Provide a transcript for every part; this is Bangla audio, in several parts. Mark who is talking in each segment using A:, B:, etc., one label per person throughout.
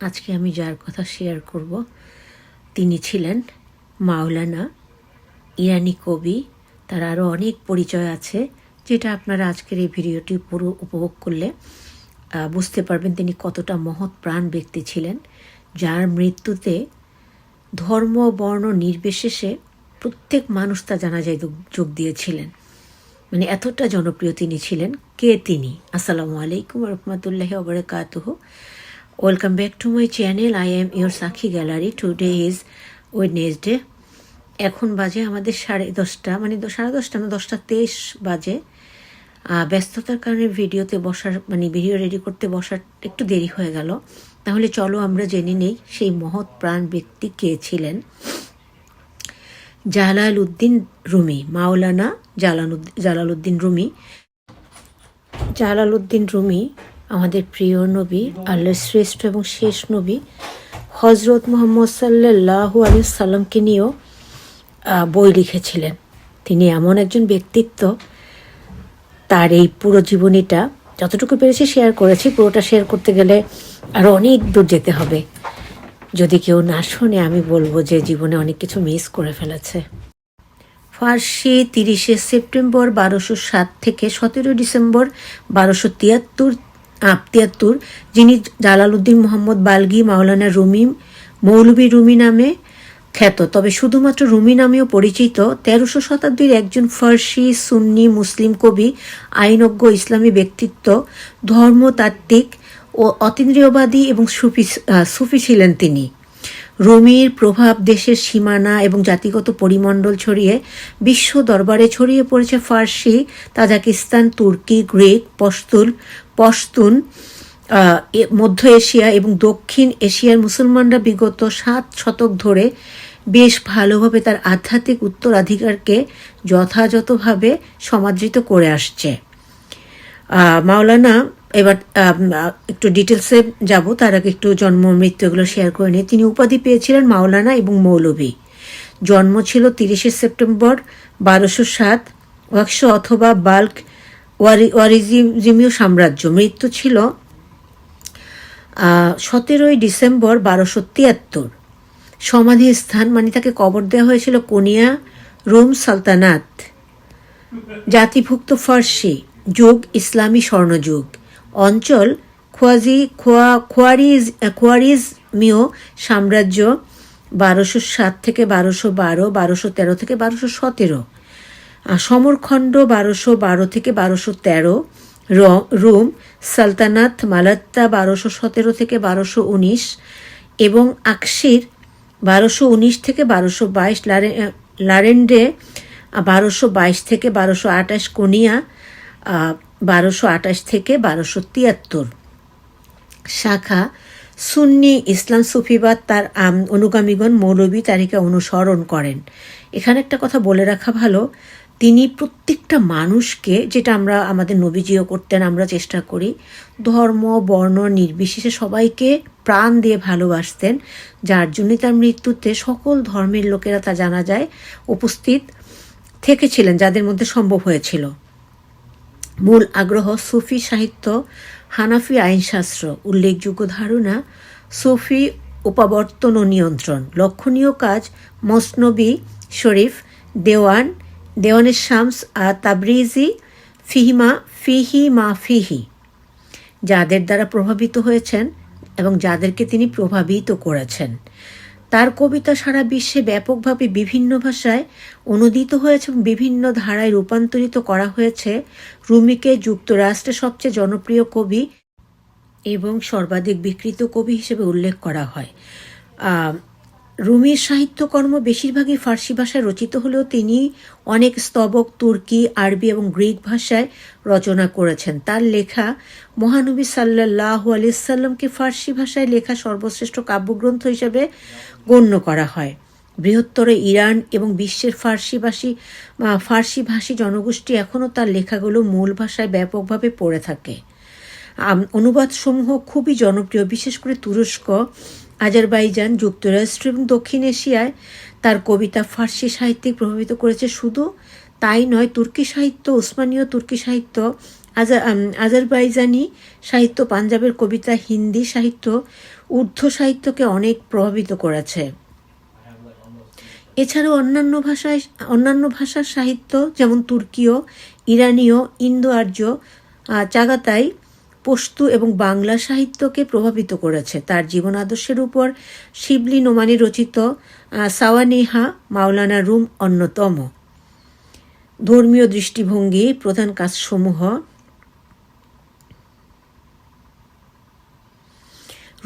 A: আজকে আমি যার কথা শেয়ার করব, তিনি ছিলেন মাওলানা ইরানি কবি। তার আরও অনেক পরিচয় আছে, যেটা আপনারা আজকের এই ভিডিওটি পুরো উপভোগ করলে বুঝতে পারবেন তিনি কতটা মহৎ প্রাণ ব্যক্তি ছিলেন, যার মৃত্যুতে ধর্ম, বর্ণ, নির্বিশেষে প্রত্যেক মানুষ তা জানাজায় যোগ- যোগ দিয়েছিলেন। মানে এতটা জনপ্রিয় তিনি ছিলেন। কে তিনি? আসসালামু আলাইকুম রহমতুল্লাহ ওবরাকাতুহ welcome back to my channel I am your Sakshi gallery today is Wednesday এখন বাজে আমাদের সাড়ে দশটা মানে সাড়ে দশটা না, দশটা তেইশ বাজে। ব্যস্ততার কারণে ভিডিওতে বসার মানে ভিডিও রেডি করতে বসার একটু দেরি হয়ে গেল। তাহলে চলো আমরা জেনে নেই সেই মহৎ প্রাণ ব্যক্তি কে ছিলেন। জালাল উদ্দিন রুমি, মাওলানা Jalaluddin Jalaluddin Rumi. Jalaluddin Rumi আমাদের প্রিয় নবী, আল্লাহর শ্রেষ্ঠ এবং শেষ নবী হজরত মোহাম্মদ সাল্লাহ আলী সাল্লামকে নিয়েও বই লিখেছিলেন। তিনি এমন একজন ব্যক্তিত্ব, তার এই পুরো জীবনীটা যতটুকু পেরেছি শেয়ার করেছি, পুরোটা শেয়ার করতে গেলে আরও অনেক দূর যেতে হবে। যদি কেউ না শোনে, আমি বলব যে জীবনে অনেক কিছু মিস করে ফেলেছে। ফার্সি তিরিশে সেপ্টেম্বর বারোশো সাত থেকে সতেরো ডিসেম্বর বারোশো তিয়াত্তর আপ তিয়াত্তর যিনি জালালউদ্দিন মোহাম্মদ বালগি, মাওলানা রুমি মৌলবী রুমি নামে খ্যাত। তবে শুধুমাত্র রুমি নামেও পরিচিত, তেরোশো শতাব্দীর একজন ফার্সি সুন্নি মুসলিম কবি, আইনজ্ঞ, ইসলামী ব্যক্তিত্ব, ধর্মতাত্ত্বিক ও অতীন্দ্রিয়বাদী এবং সুফি সুফি ছিলেন তিনি। রুমির প্রভাব দেশের সীমানা এবং জাতিগত পরিমণ্ডল ছড়িয়ে বিশ্ব দরবারে ছড়িয়ে পড়েছে ফার্সি, তাজাকিস্তান, তুর্কি, গ্রিক পশতুল পশতুন মধ্য এশিয়া এবং দক্ষিণ এশিয়ার মুসলমানরা বিগত সাত শতক ধরে বেশ ভালোভাবে তার আধ্যাত্মিক উত্তরাধিকারকে যথাযথভাবে সমাদৃত করে আসছে। মাওলানা, এবার একটু ডিটেলসে যাব, তার আগে একটু জন্ম মৃত্যু এগুলো শেয়ার করে নিয়ে তিনি উপাধি পেয়েছিলেন মাওলানা এবং মৌলভী। জন্ম ছিল তিরিশে সেপ্টেম্বর বারোশো সাত অথবা বাল্ক ওয়ারিজিমীয় সাম্রাজ্য। মৃত্যু ছিল সতেরোই ডিসেম্বর বারোশো তিয়াত্তর। সমাধি স্থান মানে তাকে কবর দেওয়া হয়েছিল কোনিয়া রোম সালতানাত। জাতিভুক্ত ফার্সি, যুগ, ইসলামী স্বর্ণযুগ। অঞ্চল খোয়াজি, খোয়া, খোয়ারিজ খোয়ারিজমীয় সাম্রাজ্য বারোশো সাত থেকে বারোশো বারো, বারোশো তেরো থেকে বারোশো সতেরো। সমরখণ্ড বারোশো বারো থেকে বারোশো তেরো রোম, সালতানাত মালাত্তা বারোশো সতেরো থেকে বারোশো উনিশ এবং আকশির বারোশো উনিশ থেকে বারোশো বাইশ লারেন্ডে বারোশো বাইশ থেকে বারোশো আঠাশ, কোনিয়া বারোশো আঠাশ থেকে বারোশো তিয়াত্তর। শাখা, সুন্নি ইসলাম সুফিবাদ তার অনুগামীগণ মৌলবী তারিকা অনুসরণ করেন। এখানে একটা কথা বলে রাখা ভালো। তিনি প্রত্যেকটা মানুষকে যেটা আমরা আমাদের নবীজিও করতেন, আমরা চেষ্টা করি, ধর্ম, বর্ণ, নির্বিশেষে সবাইকে প্রাণ দিয়ে ভালোবাসতেন, যার জন্যই তার মৃত্যুতে সকল ধর্মের লোকেরা তা জানা যায়, উপস্থিত থেকেছিলেন, যাদের মধ্যে সম্ভব হয়েছিল। মূল আগ্রহ সুফি সাহিত্য, হানাফি আইনশাস্ত্র, উল্লেখযোগ্য ধারণা, সুফি উপাবর্তন ও নিয়ন্ত্রণ, লক্ষণীয় কাজ, মসনবী শরীফ, দেওয়ান দেওয়ানের শামস আর তাবরিজি ফিহিমা, ফিহি মা ফিহি, যাদের দ্বারা প্রভাবিত হয়েছেন এবং যাদেরকে তিনি প্রভাবিত করেছেন। তার কবিতা সারা বিশ্বে ব্যাপকভাবে বিভিন্ন ভাষায় অনুদিত হয়েছে এবং বিভিন্ন ধারায় রূপান্তরিত করা হয়েছে। রুমিকে যুক্তরাষ্ট্রের সবচেয়ে জনপ্রিয় কবি এবং সর্বাধিক বিকৃত কবি হিসেবে উল্লেখ করা হয়। রুমির সাহিত্যকর্ম বেশিরভাগই ফার্সি ভাষায় রচিত হলেও তিনি অনেক স্তবক তুর্কি আরবি এবং গ্রিক ভাষায় রচনা করেছেন। তার লেখা মহানবী সাল্লাহ আলিয়াল্লামকে ফার্সি ভাষায় লেখা সর্বশ্রেষ্ঠ কাব্যগ্রন্থ হিসেবে গণ্য করা হয়। বৃহত্তর ইরান এবং বিশ্বের ফার্সিভাষী আহ, ফার্সি ভাষী জনগোষ্ঠী এখনও তার লেখাগুলো মূল ভাষায় ব্যাপকভাবে পড়ে থাকে। অনুবাদসমূহ খুবই জনপ্রিয় বিশেষ করে তুরস্ক আজারবাইজান যুক্তরাষ্ট্র এবং দক্ষিণ এশিয়ায় তার কবিতা ফার্সি সাহিত্যিক প্রভাবিত করেছে। শুধু তাই নয়, তুর্কি সাহিত্য ওসমানীয় তুর্কি সাহিত্য, আজা আজারবাইজানি সাহিত্য, পাঞ্জাবের কবিতা, হিন্দি সাহিত্য, উর্দু সাহিত্যকে অনেক প্রভাবিত করেছে। এছাড়াও অন্যান্য ভাষায়, অন্যান্য ভাষার সাহিত্য যেমন তুর্কীয় ইরানীয় ইন্দো আর্য চাগাতাই পশতু এবং বাংলা সাহিত্যকে প্রভাবিত করেছে। তার জীবন আদর্শের উপর শিবলি নোমানি রচিত সাওয়ানিহা মাওলানা রুম অন্যতম। ধর্মীয় দৃষ্টিভঙ্গি, প্রধান কাজসমূহ।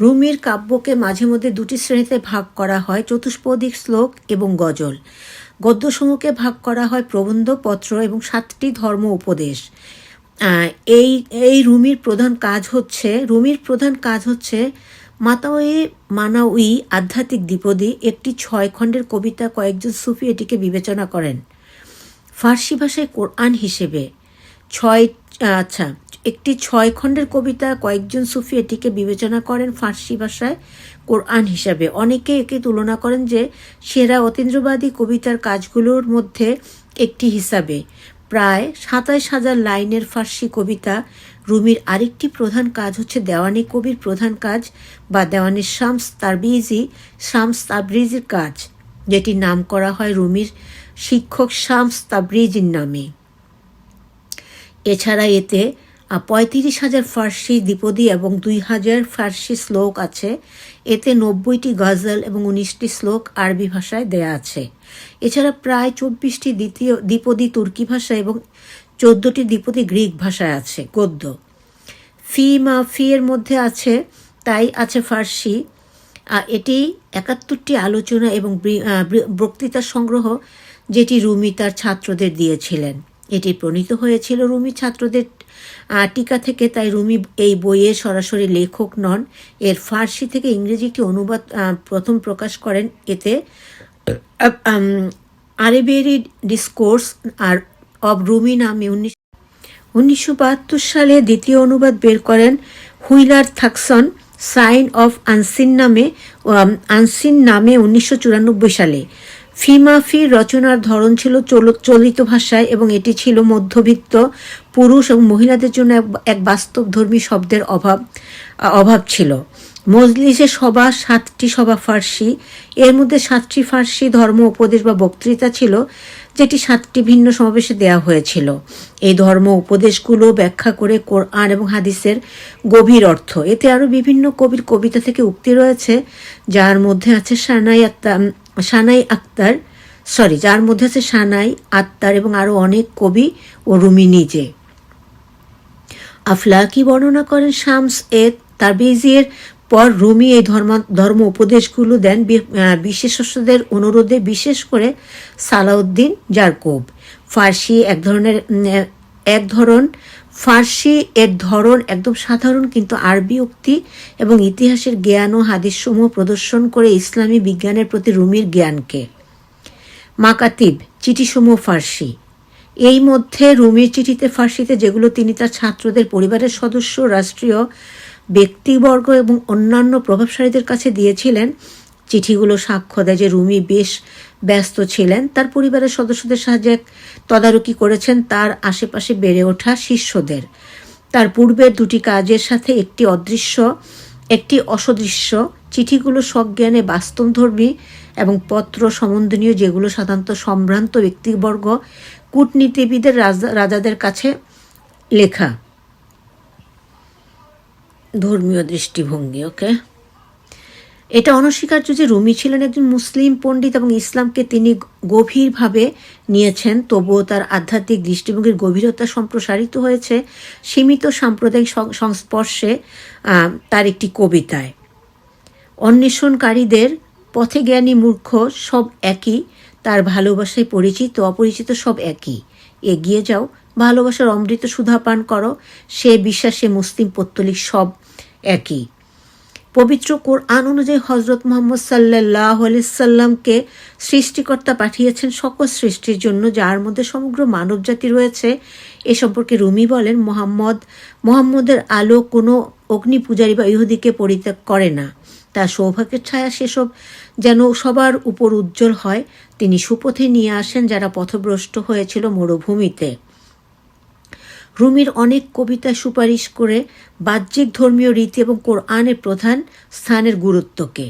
A: রুমির কাব্যকে মাঝে মধ্যে দুটি শ্রেণীতে ভাগ করা হয়, চতুষ্পদিক শ্লোক এবং গজল। গদ্যসমূহকে ভাগ করা হয় প্রবন্ধ, পত্র এবং সাতটি ধর্ম উপদেশ। এই এই রুমির প্রধান কাজ হচ্ছে, রুমির প্রধান কাজ হচ্ছে মাতাওয়ে মানাউই আধ্যাত্মিক দ্বিপদী একটি ছয় খণ্ডের কবিতা কয়েকজন সুফি এটিকে বিবেচনা করেন। ফার্সি ভাষায় কোরআন হিসেবে ছয় আচ্ছা একটি ছয় খণ্ডের কবিতা কয়েকজন সুফি এটিকে বিবেচনা করেন ফার্সি ভাষায় কোরআন হিসাবে। অনেকে একে তুলনা করেন যে সেরা অতীন্দ্রবাদী কবিতার কাজগুলোর মধ্যে একটি হিসাবে। প্রায় সাতাইশ হাজার লাইনের ফার্সি কবিতা রুমির আরেকটি প্রধান কাজ হচ্ছে দেওয়ানি কবির প্রধান কাজ বা দেওয়ানি শামস তারবিজি, শামস তাবরিজির কাজ, যেটির নাম করা হয় রুমির শিক্ষক শামস তাবরিজির নামে। এছাড়া এতে পঁয়ত্রিশ হাজার ফার্সি দ্বিপদী এবং দুই হাজার ফার্সি শ্লোক আছে এতে নব্বইটি গজল এবং উনিশটি শ্লোক আরবি ভাষায় দেয়া আছে। এছাড়া প্রায় চব্বিশটি দ্বিতীয়, দ্বিপদী তুর্কি ভাষা এবং চোদ্দটি দ্বিপদী গ্রিক ভাষায় আছে, গদ্য। ফি মা ফি এর মধ্যে আছে, তাই আছে ফার্সি। এটি একাত্তরটি আলোচনা এবং বক্তৃতা সংগ্রহ, যেটি রুমি তার ছাত্রদের দিয়েছিলেন। এটি প্রণীত হয়েছিল রুমি ছাত্রদের টিকা থেকে। তাই রুমি এই বইয়ে সরাসরি লেখক নন। এর ফার্সি থেকে ইংরেজি একটি অনুবাদ প্রথম প্রকাশ করেন। এতে আরেবেরি ডিসকোর্স আর অব রুমি নামে উনিশ, উনিশশো বাহাত্তর সালে দ্বিতীয় অনুবাদ বের করেন Wheeler Thackston, sign of unseen নামে আনসিন নামে উনিশশো চুরানব্বই সালে। ফিমাফির রচনার ধরন ছিল চল- চলিত ভাষায় এবং এটি ছিল মধ্যবিত্ত পুরুষ এবং মহিলাদের জন্য এক- বাস্তবধর্মী শব্দের অভাব অভাব ছিল। মজলিসে সভা, সাতটি সভা ফার্সি। এর মধ্যে সাতটি ফার্সি ধর্ম উপদেশ বা বক্তৃতা ছিল, যেটি সাতটি ভিন্ন সমাবেশে দেয়া হয়েছিল। এই ধর্ম উপদেশগুলো ব্যাখ্যা করে কোরআন এবং হাদিসের গভীর অর্থ। এতে আরও বিভিন্ন কবির কবিতা থেকে উক্তি রয়েছে, যার মধ্যে আছে সানাই সানাই আক্তার সরি যার মধ্যে আছে সানাই আত্মার এবং আরও অনেক কবি ও রুমি নিজে আফলাকি বর্ণনা করেন শামস এ তারবিজির পর রুমি এই ধর্ম ধর্ম উপদেশগুলো দেন বিশেষজ্ঞদের অনুরোধে, বিশেষ করে সালাউদ্দিন জারকুব ফার্সি এক ধরনের, এক ধরন ফার্সি এর ধরন একদম সাধারণ, কিন্তু আরবি উক্তি এবং ইতিহাসের জ্ঞান ও হাদিসসমূহ প্রদর্শন করে ইসলামী বিজ্ঞানের প্রতি রুমির জ্ঞানকে। মাকাতিব, চিঠিসমূহ ফার্সি। এই মধ্যে রুমির চিঠিতে ফার্সিতে যেগুলো তিনি তার ছাত্রদের পরিবারের সদস্য, রাষ্ট্রীয় ব্যক্তিবর্গ এবং অন্যান্য প্রভাবশালীদের কাছে দিয়েছিলেন, চিঠিগুলো সাক্ষ্য দেয় যে রুমি বেশ ব্যস্ত ছিলেন। তার পরিবারের সদস্যদের সাহায্যে তদারকি করেছেন তার আশেপাশে বেড়ে ওঠা শিষ্যদের। তার পূর্বের দুটি কাজের সাথে একটি অদৃশ্য, একটি অসদৃশ্য। চিঠিগুলো সজ্ঞানে বাস্তবধর্মী এবং পত্র সম্বন্ধনীয় যেগুলো সাধারণত সম্ভ্রান্ত ব্যক্তিবর্গ, কূটনীতিবিদের রাজা রাজাদের কাছে লেখা। ধর্মীয় দৃষ্টিভঙ্গি, ওকে? এটা অনস্বীকার্য যে রুমি ছিলেন একজন মুসলিম পণ্ডিত এবং ইসলামকে তিনি গভীরভাবে নিয়েছেন, তবুও তার আধ্যাত্মিক দৃষ্টিভঙ্গির গভীরতা সম্প্রসারিত হয়েছে সীমিত সাম্প্রদায়িক সংস্পর্শে তার একটি কবিতায়। অন্বেষণকারীদের পথে জ্ঞানী মূর্খ সব একই, তার ভালোবাসায় পরিচিত অপরিচিত সব একই। এগিয়ে যাও, ভালোবাসার অমৃত সুধা পান করো, সে বিশ্বাসে মুসলিম পত্তলিক সব একই। পবিত্র কোরআন অনুযায়ী হজরত মোহাম্মদ সাল্লাহ সাল্লামকে সৃষ্টিকর্তা পাঠিয়েছেন সকল সৃষ্টির জন্য, যার মধ্যে সমগ্র মানবজাতি রয়েছে। এ সম্পর্কে রুমি বলেন, মোহাম্মদ, মোহাম্মদের আলো কোনো অগ্নি পূজারী বা ইহুদিকে পরিত্যাগ করে না। তার সৌভাগ্যের ছায়া সেসব যেন সবার উপর উজ্জ্বল হয়। তিনি সুপথে নিয়ে আসেন যারা পথভ্রষ্ট হয়েছিল মরুভূমিতে। রুমির অনেক কবিতা সুপারিশ করে বাহ্যিক ধর্মীয় রীতি এবং কোরআনের প্রধান স্থানের গুরুত্বকে।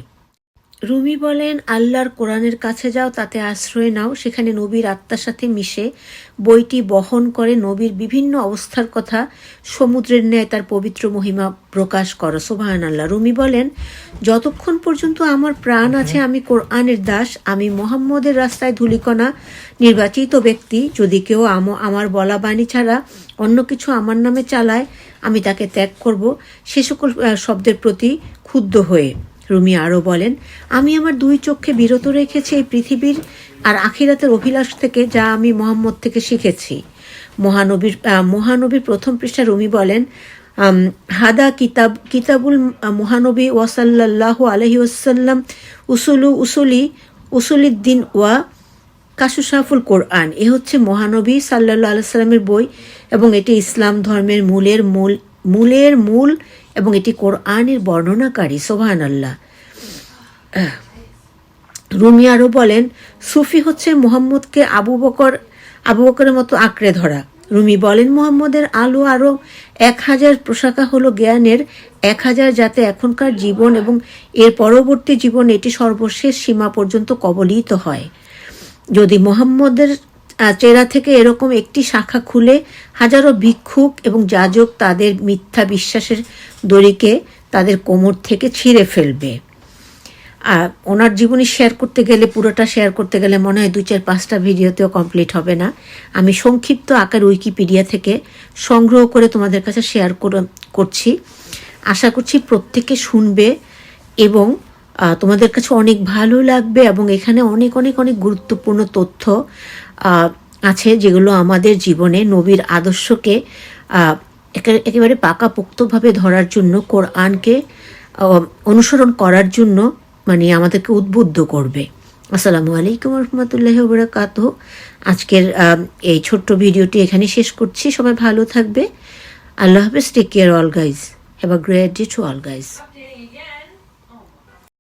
A: রুমি বলেন আল্লাহর কোরআনের কাছে যাও তাতে আশ্রয় নাও। সেখানে নবীর আত্মার সাথে মিশে বইটি বহন করে নবীর বিভিন্ন অবস্থার কথা সমুদ্রের ন্যায় তার পবিত্র মহিমা প্রকাশ করো। সোভায়ন আল্লাহ রুমি বলেন যতক্ষণ পর্যন্ত আমার প্রাণ আছে আমি কোরআনের দাস আমি মোহাম্মদের রাস্তায় ধুলিকণা নির্বাচিত ব্যক্তি। যদি কেউ আম- আমার বলা বাণী ছাড়া অন্য কিছু আমার নামে চালায় আমি তাকে ত্যাগ করব। সে সকল শব্দের প্রতি ক্ষুব্ধ হয়ে রুমি আরও বলেন, আমি আমার দুই চোখকে বিরত রেখেছি এই পৃথিবীর আর আখিরাতের অভিলাষ থেকে যা আমি মোহাম্মদ থেকে শিখেছি। মহানবীর মহানবীর প্রথম পৃষ্ঠা রুমি বলেন হাদা কিতাব, কিতাবুল মহানবী ওয়াসাল্লাহ আলহি ওসাল্লাম উসুলু, উসুলি, উসুলিদ্দিন ওয়া কাশুসাফুল কোরআন। এ হচ্ছে মহানবী সাল্লাহ আলাইসাল্লামের বই এবং এটি ইসলাম ধর্মের মূলের মূল মূলের মূল এবং এটি কোরআনের বর্ণনাকারী সোহান আল্লাহ রুমি আরও বলেন, সুফি হচ্ছে মোহাম্মদকে আবু বকর, আবু বকরের মতো আঁকড়ে ধরা। রুমি বলেন, মোহাম্মদের আলো আরও এক হাজার প্রশাখা হলো জ্ঞানের, এক হাজার যাতে এখনকার জীবন এবং এর পরবর্তী জীবন এটি সর্বশেষ সীমা পর্যন্ত কবলিত হয়। যদি মোহাম্মদের চেরা থেকে এরকম একটি শাখা খুলে হাজারো ভিক্ষুক এবং যাজক তাদের মিথ্যা বিশ্বাসের দড়িকে তাদের কোমর থেকে ছিঁড়ে ফেলবে। আর ওনার জীবনী শেয়ার করতে গেলে, পুরোটা শেয়ার করতে গেলে মনে হয় দু চার পাঁচটা ভিডিওতেও কমপ্লিট হবে না। আমি সংক্ষিপ্ত আকার উইকিপিডিয়া থেকে সংগ্রহ করে তোমাদের কাছে শেয়ার করে- করছি। আশা করছি প্রত্যেকে শুনবে এবং তোমাদের কাছে অনেক ভালো লাগবে এবং এখানে অনেক অনেক অনেক গুরুত্বপূর্ণ তথ্য আছে যেগুলো আমাদের জীবনে নবীর আদর্শকে একেবারে পাকাপোক্তভাবে ধরার জন্য, কোরআনকে অনুসরণ করার জন্য মানে আমাদেরকে উদ্বুদ্ধ করবে। আসসালামু আলাইকুম রহমতুল্লাহ বরাকাত আজকের এই ছোট্ট ভিডিওটি এখানে শেষ করছি। সবাই ভালো থাকবে। আল্লাহ হাফেজ। Take care all guys have a great day to all guys